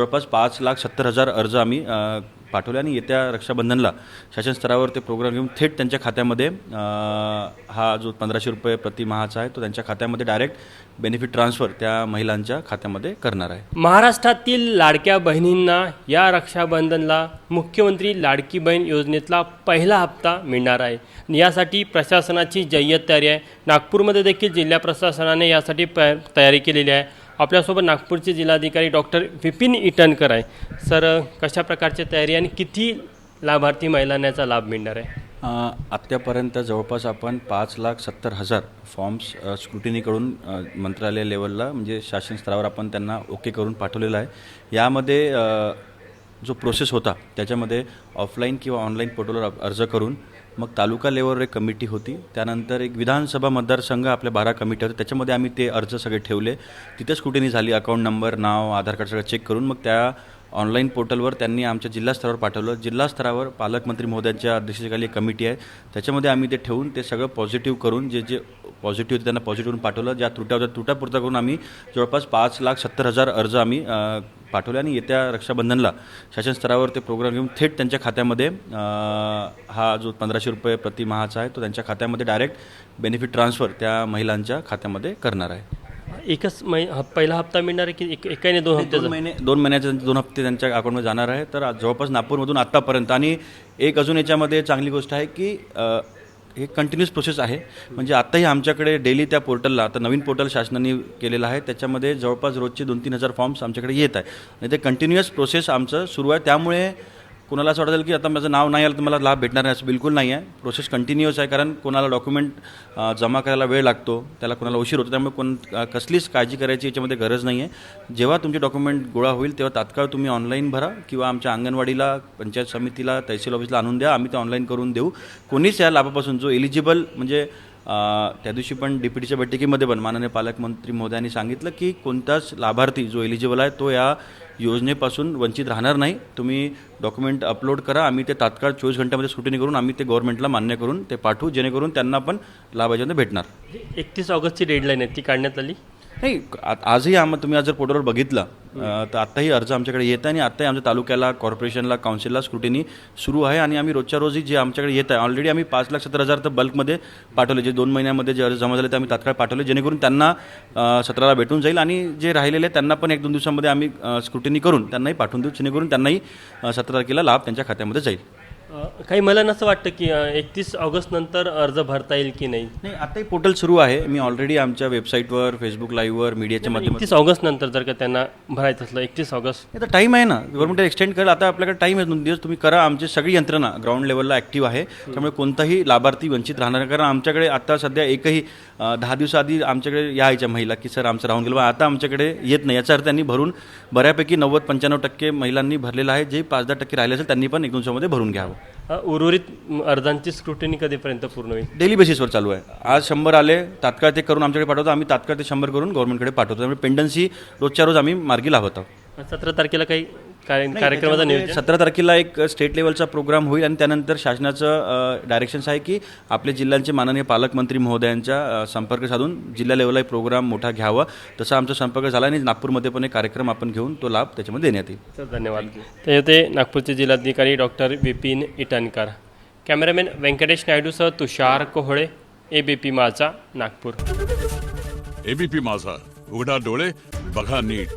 जवळपास पाच लाख सत्तर हजार अर्ज आम्ही पाठवले आणि येत्या रक्षाबंधनला शासन स्तरावर ते प्रोग्राम घेऊन थेट त्यांच्या खात्यामध्ये हा जो पंधराशे रुपये प्रतिमाहाचा आहे तो त्यांच्या खात्यामध्ये डायरेक्ट बेनिफिट ट्रान्सफर त्या महिलांच्या खात्यामध्ये करणार आहे. महाराष्ट्रातील लाडक्या बहिणींना या रक्षाबंधनला मुख्यमंत्री लाडकी बहीण योजनेतला पहिला हप्ता मिळणार आहे. आणि यासाठी प्रशासनाची जय्यत तयारी आहे. नागपूरमध्ये देखील जिल्हा प्रशासनाने यासाठी प तयारी केलेली आहे. आपल्यासोबत नागपूरचे जिल्हाधिकारी डॉक्टर विपिन इटनकर आहे. सर कशा प्रकारची तयारी आणि किती लाभार्थी महिलांना लाभ मिळणार आहे? आत्तापर्यंत जवळपास आपण पाच लाख सत्तर हजार फॉर्म्स स्क्रुटिनीकडून मंत्रालय लेवलला म्हणजे शासन स्तरावर आपण त्यांना ओके करून पाठवलेलं आहे. यामध्ये जो प्रोसेस होता त्याच्यामध्ये ऑफलाईन किंवा ऑनलाईन पोर्टलवर अर्ज करून मग तालुका लेवलवर एक कमिटी होती. त्यानंतर एक विधानसभा मतदारसंघ आपल्या बारा कमिटी होत्या. त्याच्यामध्ये आम्ही ते अर्ज सगळे ठेवले. तिथे स्कुटिनी झाली. अकाउंट नंबर नाव आधार कार्ड सगळं चेक करून मग त्या ऑनलाईन पोर्टलवर त्यांनी आमच्या जिल्हास्तरावर पाठवलं. जिल्हास्तरावर पालकमंत्री महोदयांच्या अध्यक्षतेखाली एक कमिटी आहे. त्याच्यामध्ये आम्ही ते ठेवून ते सगळं पॉझिटिव्ह करून जे जे पॉझिटिव्ह होते त्यांना पॉझिटिव्ह पाठवलं. ज्या त्रुट्या होत्या त्रुट्यापुरता करून आम्ही जवळपास पाच लाख सत्तर हजार अर्ज आम्ही पाठवले आणि येत्या रक्षाबंधनला शासन स्तरावर ते प्रोग्राम घेऊन थेट त्यांच्या खात्यामध्ये हा जो पंधराशे रुपये प्रति माहाचा आहे तो त्यांच्या खात्यामध्ये डायरेक्ट बेनिफिट ट्रान्सफर त्या महिलांच्या खात्यामध्ये करणार आहे. एकच मै ह- पहिला हप्ता मिळणार आहे की एक एकाने दोन दोन हप्त्याचा महिने दोन महिन्याचे दोन हप्ते त्यांच्या अकाउंटमध्ये जाणार आहे. तर जवळपास नागपूरमधून आत्तापर्यंत आणि एक अजून याच्यामध्ये चांगली गोष्ट आहे की हे कंटिन्युअस प्रोसेस आहे. म्हणजे आत्ताही आमच्याकडे डेली त्या पोर्टलला आता नवीन पोर्टल शासनाने केलेलं आहे. त्याच्यामध्ये जवळपास रोजचे दोन तीन हजार फॉर्म्स आमच्याकडे येत आहे. आणि ते कंटिन्युअस प्रोसेस आमचं सुरू आहे. त्यामुळे कोणाला असं वाटेल की आता माझं नाव नाही आलं तर मला लाभ भेटणार नाही असं बिलकुल नाही आहे. प्रोसेस कंटिन्युअस आहे कारण कोणाला डॉक्युमेंट जमा करायला वेळ लागतो त्याला कोणाला उशीर होतो त्यामुळे कोण कसलीच काळजी करायची याच्यामध्ये गरज नाही आहे. जेव्हा तुमचे डॉक्युमेंट गोळा होईल तेव्हा तात्काळ तुम्ही ऑनलाईन भरा किंवा आमच्या अंगणवाडीला पंचायत समितीला तहसील ऑफिसला आणून द्या आम्ही ते ऑनलाईन करून देऊ. कोणीच या लाभापासून जो एलिजिबल म्हणजे त्या दिवशी पण डिप्युटीच्या बैठकीमध्ये पण माननीय पालकमंत्री मोदयांनी सांगितलं की कोणताच लाभार्थी जो एलिजिबल आहे तो या योजनेपासून वंचित राहणार नाही. तुम्ही डॉक्युमेंट अपलोड करा. आम्ही ते तात्काळ चोवीस घंट्यामध्ये सुटणी करून आम्ही ते गव्हर्नमेंटला मान्य करून ते पाठवू. जेणेकरून त्यांना पण लाभाच्या भेटणार. एकतीस ऑगस्टची डेडलाईन आहे. ती काढण्यात आली? नाही आ- आजही आम तुम्ही आज जर पोर्टलवर बघितलं तर आत्ताही अर्ज आमच्याकडे येत आहे आणि आत्ताही आमच्या तालुक्याला कॉर्पोरेशनला काउन्सिलला स्क्रुटिनी सुरू आहे आणि आम्ही रोजच्या रोजी जे आमच्याकडे येत आहे ऑलरेडी आम्ही पाच लाख सत्तर हजार तर बल्कमध्ये पाठवले जे दोन महिन्यामध्ये जे अर्ज जमा झाले ते आम्ही तात्काळ पाठवले जेणेकरून त्यांना सतराला भेटून जाईल आणि जे राहिलेले त्यांना पण एक दोन दिवसामध्ये आम्ही स्क्रुटिनी करून त्यांनाही पाठवून देऊ जेणेकरून त्यांनाही सतरा तारखेला लाभ त्यांच्या खात्यामध्ये जाईल. काही मला नसं वाटतं की एकतीस ऑगस्ट नंतर अर्ज भरता येईल की नाही. नाही आताही पोर्टल सुरू आहे. मी ऑलरेडी आमच्या वेबसाईटवर फेसबुक लाईव्हवर मीडियाच्या माध्यमातून एकतीस ऑगस्ट नंतर जर का त्यांना भरायचं असलं एकतीस ऑगस्ट. आता टाईम आहे ना. गव्हर्नमेंट एक्सटेंड करेल आता आपल्याकडे टाईम आहे दोन दिवस. तुम्ही करा. आमची सगळी यंत्रणा ग्राउंड लेवलला ॲक्टिव्ह आहे. त्यामुळे कोणताही लाभार्थी वंचित राहणार नाही. कारण आमच्याकडे आता सध्या एकही दहा दिवसाआधी आमच्याकडे यायच्या महिला की सर आमचं राहून गेलं आता आमच्याकडे येत नाही. याचा अर्थ त्यांनी भरून बऱ्यापैकी नव्वद पंच्याण्णव टक्के महिलांनी भरलेलं आहे. जे पाच दहा टक्के राहिले असेल त्यांनी पण एक दोन भरून घ्यावं. उर्वरित अर्जांची स्क्रुटिनी कधीपर्यंत पूर्ण होईल? डेली बेसिसवर चालू आहे. आज शंभर आले तात्काळ ते करून आमच्याकडे पाठवतो. आम्ही तात्काळ ते शंभर करून गव्हर्नमेंटकडे पाठवतो. त्यामुळे पेंडन्सी रोजच्या रोज आम्ही मार्गी लावत आहोत. सतरा तारखेला काही कार्य- कार्यक्रमाचं नियोजन? सतरा तारखेला एक स्टेट लेवलचा प्रोग्राम होईल आणि त्यानंतर शासनाचं डायरेक्शन्स आहे की आपल्या जिल्ह्यांचे माननीय पालकमंत्री महोदयांच्या अ, संपर्क साधून जिल्हा लेवलला एक प्रोग्राम मोठा घ्यावा. तसा आमचा संपर्क झाला आणि नागपूरमध्ये पण एक कार्यक्रम आपण घेऊन तो लाभ त्याच्यामध्ये देण्यात येईल. तर धन्यवाद. ते होते नागपूरचे जिल्हाधिकारी doctor Vipin Itankar. Cameraman Venkatesh नायडूसह Tushar Kohle A B P Majha Nagpur. ABP माझा. उघडा डोळे बघा नीट.